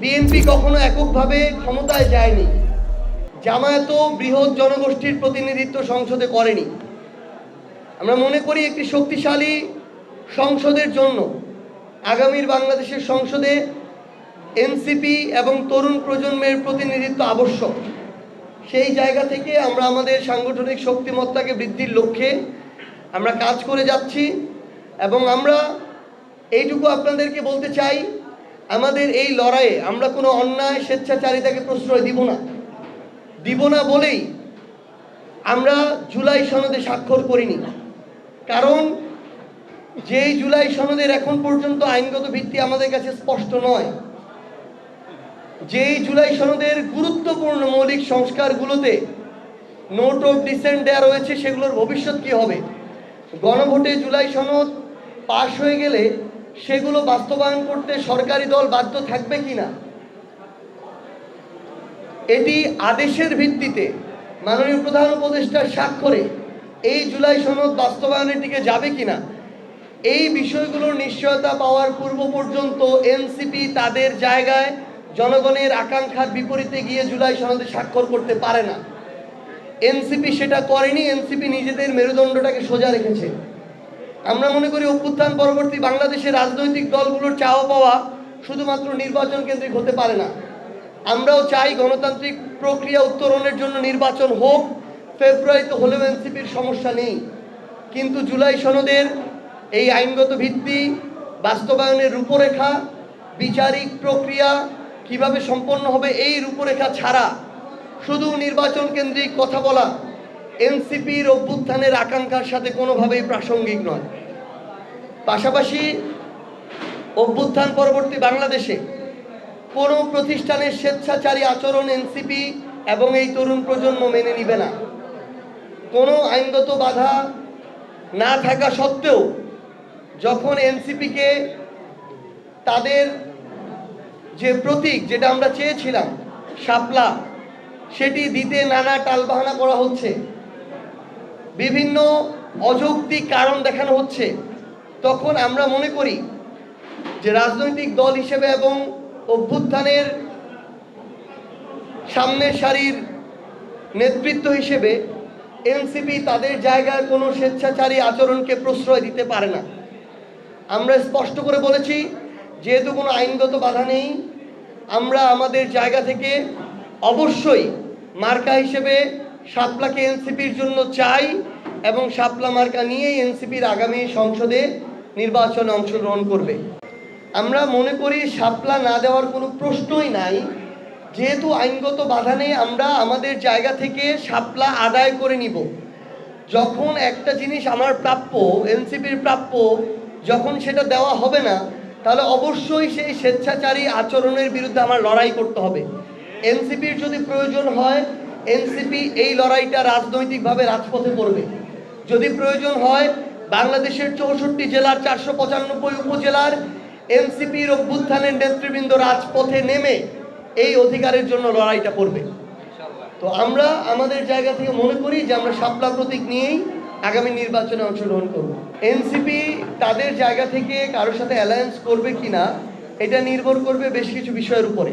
BNP কখনো এককভাবে ক্ষমতায় যায়নি। জামায়াতও বৃহৎ জনগোষ্ঠীর প্রতিনিধিত্ব সংসদে করেনি। আমরা মনে করি একটি শক্তিশালী সংসদের জন্য আগামীর বাংলাদেশের সংসদে এনসিপি এবং তরুণ প্রজন্মের প্রতিনিধিত্ব আবশ্যক। সেই জায়গা থেকে আমরা আমাদের সাংগঠনিক শক্তিমত্তাকে বৃদ্ধির লক্ষ্যে আমরা কাজ করে যাচ্ছি এবং আমরা এইটুকু আপনাদেরকে বলতে চাই আমাদের এই লড়াইয়ে আমরা কোনো অন্যায় স্বেচ্ছাচারিতাকে প্রশ্রয় দিব না। দিব না বলেই আমরা জুলাই সনদে স্বাক্ষর করিনি। কারণ যেই জুলাই সনদের এখন পর্যন্ত আইনগত ভিত্তি আমাদের কাছে স্পষ্ট নয়, যেই জুলাই সনদের গুরুত্বপূর্ণ মৌলিক সংস্কারগুলোতে নোট অফ ডিসেন্ট দেওয়া রয়েছে, সেগুলোর ভবিষ্যৎ কি হবে? গণভোটে জুলাই সনদ পাশ হয়ে গেলে সেগুলো বাস্তবায়ন করতে সরকারি দল বাধ্য থাকবে কি না এটি আদেশের ভিত্তিতে মাননীয় প্রধান উপদেষ্টার স্বাক্ষরে এই জুলাই সনদ বাস্তবায়নের দিকে যাবে কিনা? এই বিষয়গুলোর নিশ্চয়তা পাওয়ার পূর্ব পর্যন্ত এনসিপি তাদের জায়গায় জনগণের আকাঙ্ক্ষার বিপরীতে গিয়ে জুলাই সনদে স্বাক্ষর করতে পারে না। এনসিপি সেটা করেনি, এনসিপি নিজেদের মেরুদণ্ডটাকে সোজা রেখেছে। আমরা মনে করি অভ্যুত্থান পরবর্তী বাংলাদেশের রাজনৈতিক দলগুলোর চাওয়া পাওয়া শুধুমাত্র নির্বাচন কেন্দ্রিক হতে পারে না। আমরাও চাই গণতান্ত্রিক প্রক্রিয়া উত্তরণের জন্য নির্বাচন হোক ফেব্রুয়ারিতে হলেও এনসিপির সমস্যা নেই। কিন্তু জুলাই সনদের এই আইনগত ভিত্তি, বাস্তবায়নের রূপরেখা, বিচারিক প্রক্রিয়া কীভাবে সম্পন্ন হবে এই রূপরেখা ছাড়া শুধু নির্বাচন কেন্দ্রিক কথা বলা এনসিপির অভ্যুত্থানের আকাঙ্ক্ষার সাথে কোনোভাবেই প্রাসঙ্গিক নয়। পাশাপাশি অভ্যুত্থান পরবর্তী বাংলাদেশে কোনো প্রতিষ্ঠানের স্বেচ্ছাচারী আচরণ এনসিপি এবং এই তরুণ প্রজন্ম মেনে নিবে না। কোনো আইনগত বাধা না থাকা সত্ত্বেও যখন এনসিপিকে তাদের যে প্রতীক যেটা আমরা চেয়েছিলাম, শাপলা, সেটি দিতে নানা টালবাহানা করা হচ্ছে। বিভিন্ন অযৌক্তিক কারণ দেখানো হচ্ছে। তখন আমরা মনে করি যে রাজনৈতিক দল হিসেবে এবং অভ্যুত্থানের সামনের সারির নেতৃত্ব হিসেবে এনসিপি তাদের জায়গায় কোনো স্বেচ্ছাচারী আচরণকে প্রশ্রয় দিতে পারে না। আমরা স্পষ্ট করে বলেছি, যেহেতু কোনো আইনগত বাধা নেই, আমরা আমাদের জায়গা থেকে অবশ্যই মার্কা হিসেবে শাপলাকে এনসিপির জন্য চাই এবং শাপলা মার্কা নিয়েই এনসিপির আগামী সংসদে নির্বাচনে অংশগ্রহণ করবে। আমরা মনে করি সাপলা না দেওয়ার কোনো প্রশ্নই নাই। যেহেতু আইনগত বাধা নেই, আমরা আমাদের জায়গা থেকে সাপলা আদায় করে নিব। যখন একটা জিনিস আমার প্রাপ্য, এনসিপির প্রাপ্য, যখন সেটা দেওয়া হবে না, তাহলে অবশ্যই সেই স্বেচ্ছাচারী আচরণের বিরুদ্ধে আমার লড়াই করতে হবে। এনসিপির যদি প্রয়োজন হয়, এনসিপি এই লড়াইটা রাজনৈতিকভাবে রাজপথে করবে। যদি প্রয়োজন হয় বাংলাদেশের চৌষট্টি জেলার চারশো পঁচানব্বই উপজেলার এনসিপির অভ্যুত্থানের নেতৃবৃন্দ রাজপথে নেমে এই অধিকারের জন্য লড়াইটা করবে। তো আমরা আমাদের জায়গা থেকে মনে করি যে আমরা শাপলা প্রতীক নিয়েই আগামী নির্বাচনে অংশগ্রহণ করব। এনসিপি তাদের জায়গা থেকে কারোর সাথে অ্যালায়েন্স করবে কিনা এটা নির্ভর করবে বেশ কিছু বিষয়ের উপরে।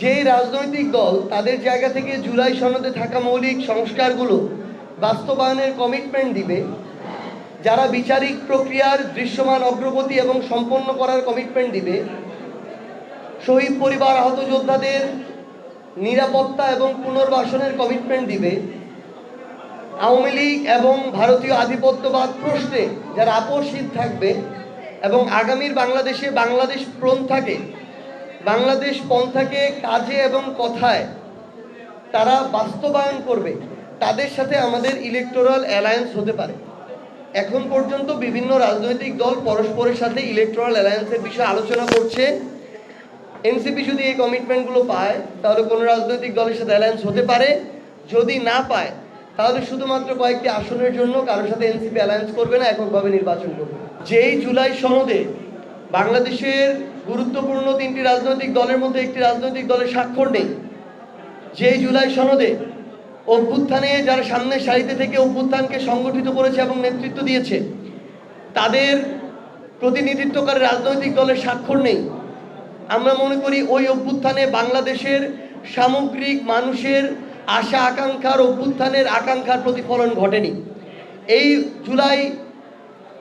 যেই রাজনৈতিক দল তাদের জায়গা থেকে জুলাই সনদে থাকা মৌলিক সংস্কারগুলো বাস্তবায়নের কমিটমেন্ট দিবে, যারা বিচারিক প্রক্রিয়ার দৃশ্যমান অগ্রগতি এবং সম্পন্ন করার কমিটমেন্ট দিবে, শহীদ পরিবার, আহত যোদ্ধাদের নিরাপত্তা এবং পুনর্বাসনের কমিটমেন্ট দিবে, আওয়ামী লীগ এবং ভারতীয় আধিপত্যবাদ প্রশ্নে যারা আপোষহীন থাকবে এবং আগামীর বাংলাদেশে বাংলাদেশ পন্থাকে বাংলাদেশ পন্থাকে কাজে এবং কথায় তারা বাস্তবায়ন করবে। তাদের সাথে আমাদের ইলেকটোরাল অ্যালায়েন্স হতে পারে। এখন পর্যন্ত বিভিন্ন রাজনৈতিক দল পরস্পরের সাথে ইলেকট্রাল অ্যালায়েন্সের বিষয়ে আলোচনা করছে। এনসিপি যদি এই কমিটমেন্টগুলো পায়, তাহলে কোনো রাজনৈতিক দলের সাথে অ্যালায়েন্স হতে পারে। যদি না পায়, তাহলে শুধুমাত্র কয়েকটি আসনের জন্য কারোর সাথে এনসিপি অ্যালায়েন্স করবে না, এককভাবে নির্বাচন করবে। যেই জুলাই সনদে বাংলাদেশের গুরুত্বপূর্ণ তিনটি রাজনৈতিক দলের মধ্যে একটি রাজনৈতিক দলের স্বাক্ষর নেই। যেই জুলাই সনদে অভ্যুত্থানে যারা সামনের সারিতে থেকে অভ্যুত্থানকে সংগঠিত করেছে এবং নেতৃত্ব দিয়েছে, তাদের প্রতিনিধিত্বকারী রাজনৈতিক দলের স্বাক্ষর নেই। আমরা মনে করি ওই অভ্যুত্থানে বাংলাদেশের সামগ্রিক মানুষের আশা, আকাঙ্ক্ষার অভ্যুত্থানের আকাঙ্ক্ষার প্রতিফলন ঘটেনি। এই জুলাই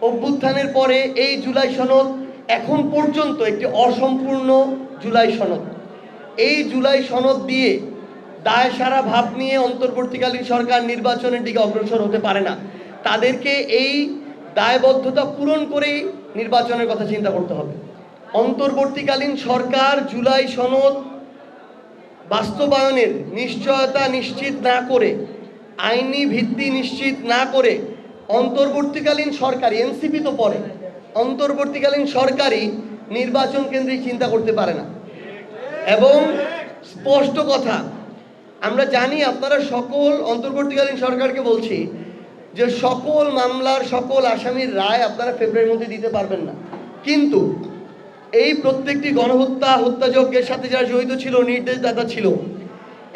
অভ্যুত্থানের পরে এই জুলাই সনদ এখন পর্যন্ত একটি অসম্পূর্ণ জুলাই সনদ। এই জুলাই সনদ দিয়ে দায় সারা ভাব নিয়ে অন্তর্বর্তীকালীন সরকার নির্বাচনের দিকে অগ্রসর হতে পারে না। তাদেরকে এই দায়বদ্ধতা পূরণ করেই নির্বাচনের কথা চিন্তা করতে হবে। অন্তর্বর্তীকালীন সরকার জুলাই সনদ বাস্তবায়নের নিশ্চয়তা নিশ্চিত না করে, আইনি ভিত্তি নিশ্চিত না করে অন্তর্বর্তীকালীন সরকারি এনসিপি তো পরে, অন্তর্বর্তীকালীন সরকারই নির্বাচন কেন্দ্রিক চিন্তা করতে পারে না। এবং স্পষ্ট কথা আমরা জানি আপনারা সকল অন্তর্বর্তীকালীন সরকারকে বলছি যে সকল মামলার, সকল আসামির রায় আপনারা ফেব্রুয়ারির মধ্যে দিতে পারবেন না। কিন্তু এই প্রত্যেকটি গণহত্যা, হত্যাযজ্ঞের সাথে যারা জড়িত ছিল, নির্দেশদাতা ছিল,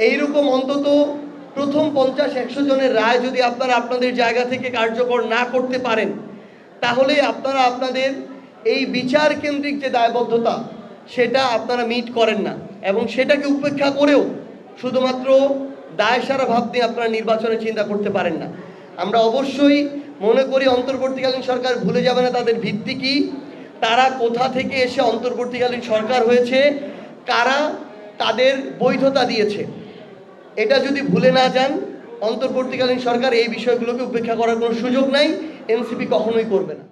এইরকম অন্তত প্রথম পঞ্চাশ একশো জনের রায় যদি আপনারা আপনাদের জায়গা থেকে কার্যকর না করতে পারেন, তাহলে আপনারা আপনাদের এই বিচার কেন্দ্রিক যে দায়বদ্ধতা, সেটা আপনারা মিট করেন না। এবং সেটাকে উপেক্ষা করেও শুধুমাত্র দায় সারা ভাব দিয়ে আপনারা নির্বাচনের চিন্তা করতে পারেন না। আমরা অবশ্যই মনে করি অন্তর্বর্তীকালীন সরকার ভুলে যাবে না তাদের ভিত্তি কি, তারা কোথা থেকে এসে অন্তর্বর্তীকালীন সরকার হয়েছে, কারা তাদের বৈধতা দিয়েছে। এটা যদি ভুলে না যান, অন্তর্বর্তীকালীন সরকার এই বিষয়গুলোকে উপেক্ষা করার কোনো সুযোগ নাই, এনসিপি কখনোই করবে না।